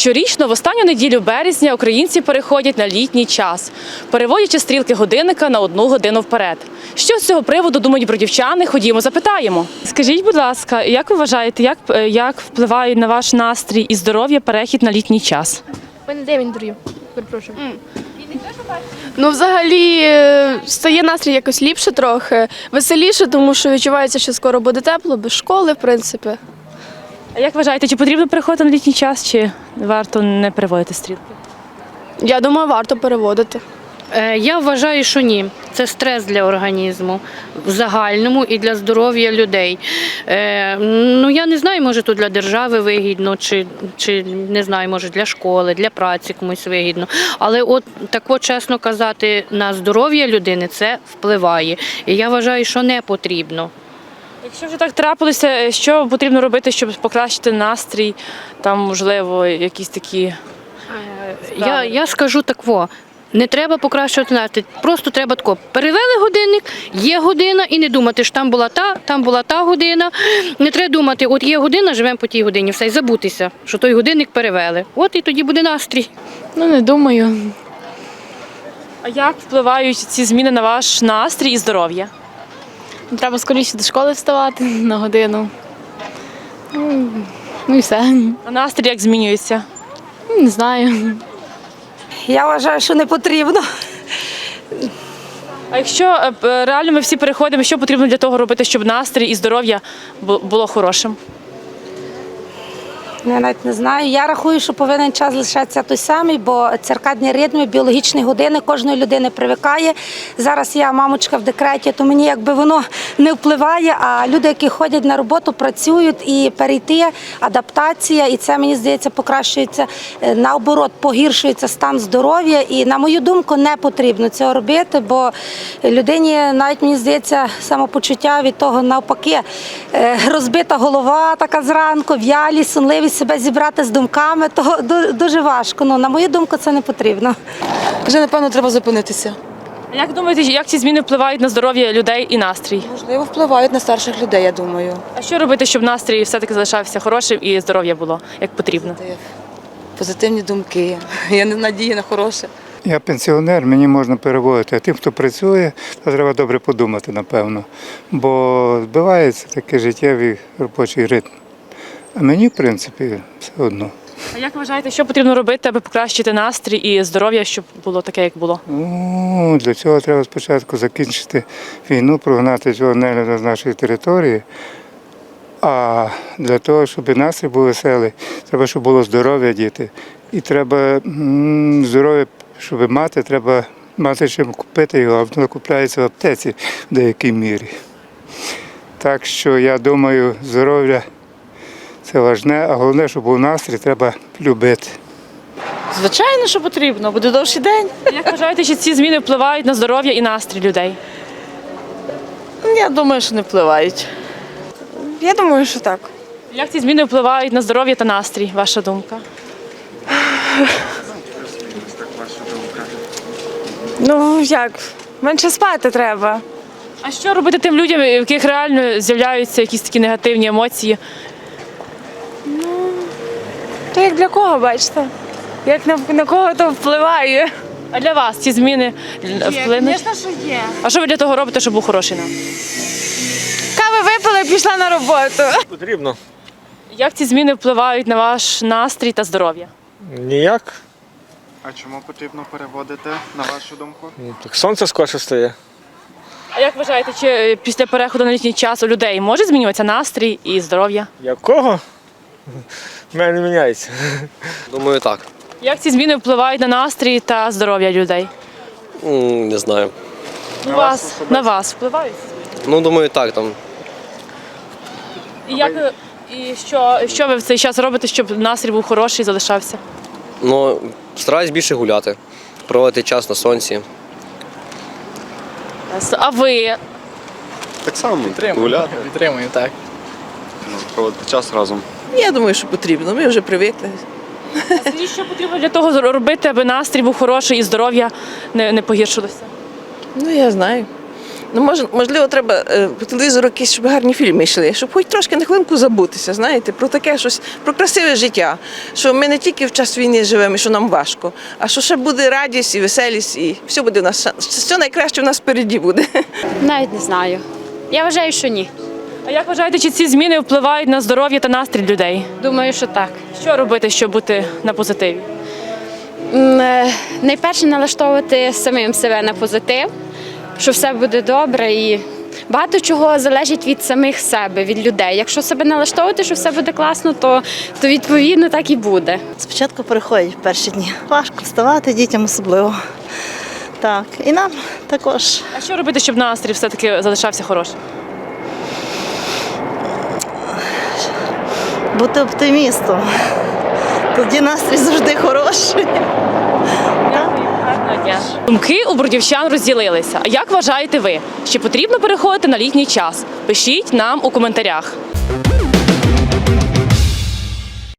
Щорічно в останню неділю березня українці переходять на літній час, переводячи стрілки годинника на одну годину вперед. Що з цього приводу думають бродівчани? Ходімо, запитаємо. Скажіть, будь ласка, як ви вважаєте, як, е, як впливає на ваш настрій і здоров'я перехід на літній час? У мене де інтерв'ю? Перепрошую. Ну, взагалі, е, стає настрій якось ліпше трохи, веселіше, тому що відчувається, що скоро буде тепло, без школи, в принципі. А як вважаєте, чи потрібно переходити на літній час, чи варто не переводити стрілки? Я думаю, варто переводити. Е, Я вважаю, що ні. Це стрес для організму в загальному і для здоров'я людей. Е, ну я не знаю, може тут для держави вигідно, чи, чи не знаю, може для школи, для праці комусь вигідно. Але от так от, чесно казати, на здоров'я людини це впливає. І я вважаю, що не потрібно. Якщо вже так трапилося, що потрібно робити, щоб покращити настрій, там, можливо, якісь такі. Я, я скажу так, во. Не треба покращувати настрій, просто треба тако. Перевели годинник, є година, і не думати, що там була та, там була та година. Не треба думати, от є година, живемо по тій годині, все, і забутися, що той годинник перевели. От і тоді буде настрій. Ну, не думаю. А як впливають ці зміни на ваш настрій і здоров'я? Треба скоріше до школи вставати на годину. Ну, Ну і все. А настрій як змінюється? Не знаю. Я вважаю, що не потрібно. А якщо е, реально ми всі переходимо, що потрібно для того робити, щоб настрій і здоров'я було хорошим? Я навіть не знаю. Я рахую, що повинен час лишатися той самий, бо циркадні ритми, біологічні години кожної людини привикає. Зараз я мамочка в декреті, то мені якби воно не впливає. А люди, які ходять на роботу, працюють і перейти, адаптація, і це мені здається покращується е, наоборот, погіршується стан здоров'я. І на мою думку, не потрібно цього робити, бо людині навіть мені здається самопочуття від того навпаки е, розбита голова така зранку, в'ялість, сонливість себе зібрати з думками, то дуже важко. Ну, на мою думку, це не потрібно. Вже напевно треба зупинитися. Як думаєте, як ці зміни впливають на здоров'я людей і настрій? Можливо, впливають на старших людей, я думаю. А що робити, щоб настрій все-таки залишався хорошим і здоров'я було як потрібно? Як Позитивні думки. Я не надію на хороше. Я пенсіонер, мені можна переводити. А тим, хто працює, то треба добре подумати, напевно. Бо збивається такий життєвий робочий ритм. А мені, в принципі, все одно. А як вважаєте, що потрібно робити, аби покращити настрій і здоров'я, щоб було таке, як було? Ну, для цього треба спочатку закінчити війну, прогнати цього нелюда з нашої території. А для того, щоб настрій був веселий, треба, щоб було здоров'я діти. І треба здоров'я, щоб мати, треба мати чим купити його, а воно купляється в аптеці в деякій мірі. Так що я думаю, здоров'я це важне, а головне, щоб був настрій, треба любити. Звичайно, що потрібно, буде довший день. Як вважаєте, чи ці зміни впливають на здоров'я і настрій людей? Я думаю, що не впливають. Я думаю, що так. Як ці зміни впливають на здоров'я та настрій, ваша думка? Ну як? Менше спати треба. А що робити тим людям, в яких реально з'являються якісь такі негативні емоції? То як для кого, бачите? Як на, на кого то впливає? А для вас ці зміни вплинуть? Звісно, що є. А що ви для того робите, щоб був хороший настрій? Кави випила і пішла на роботу. Потрібно. Як ці зміни впливають на ваш настрій та здоров'я? Ніяк. А чому потрібно переводити, на вашу думку? Ну, Так сонце скорше стає. А як вважаєте, чи е, після переходу на літній час у людей може змінюватися настрій і здоров'я? Якого? В мене не міняється. Думаю, так. Як ці зміни впливають на настрій та здоров'я людей? М, Не знаю. На вас на вас впливають? Ну, думаю, так. Там. І як е, і що, що ви в цей час робите, щоб настрій був хороший і залишався? Ну, стараюсь більше гуляти, проводити час на сонці. А ви Так само гуляти, Підтримую, так. ну, проводити час разом. Я думаю, що потрібно. Ми вже привикли. скажіть, що потрібно для того робити, аби настрій був хороший і здоров'я не, не погіршилося? Ну, я знаю. Ну, мож, можливо, треба е, по телевізору якісь, щоб гарні фільми йшли, щоб хоч трошки на хвилинку забутися, знаєте, про таке щось, про красиве життя. Що ми не тільки в час війни живемо, і що нам важко, а що ще буде радість і веселість, і все буде у нас все найкраще в нас впереді буде. Навіть не знаю. Я вважаю, що ні. А як вважаєте, чи ці зміни впливають на здоров'я та настрій людей? Думаю, що так. Що робити, щоб бути на позитиві? М, е, Найперше налаштовувати самим себе на позитив, що все буде добре і. Багато чого залежить від самих себе, від людей. Якщо себе налаштовувати, що все буде класно, то, то відповідно так і буде. Спочатку переходять в перші дні. Важко вставати дітям особливо. Так, і нам також. А що робити, щоб настрій все-таки залишався хорошим? Бути оптимістом. Тоді настрій завжди хороший. Думки у бродівчан розділилися. А як вважаєте ви, чи потрібно переходити на літній час? Пишіть нам у коментарях.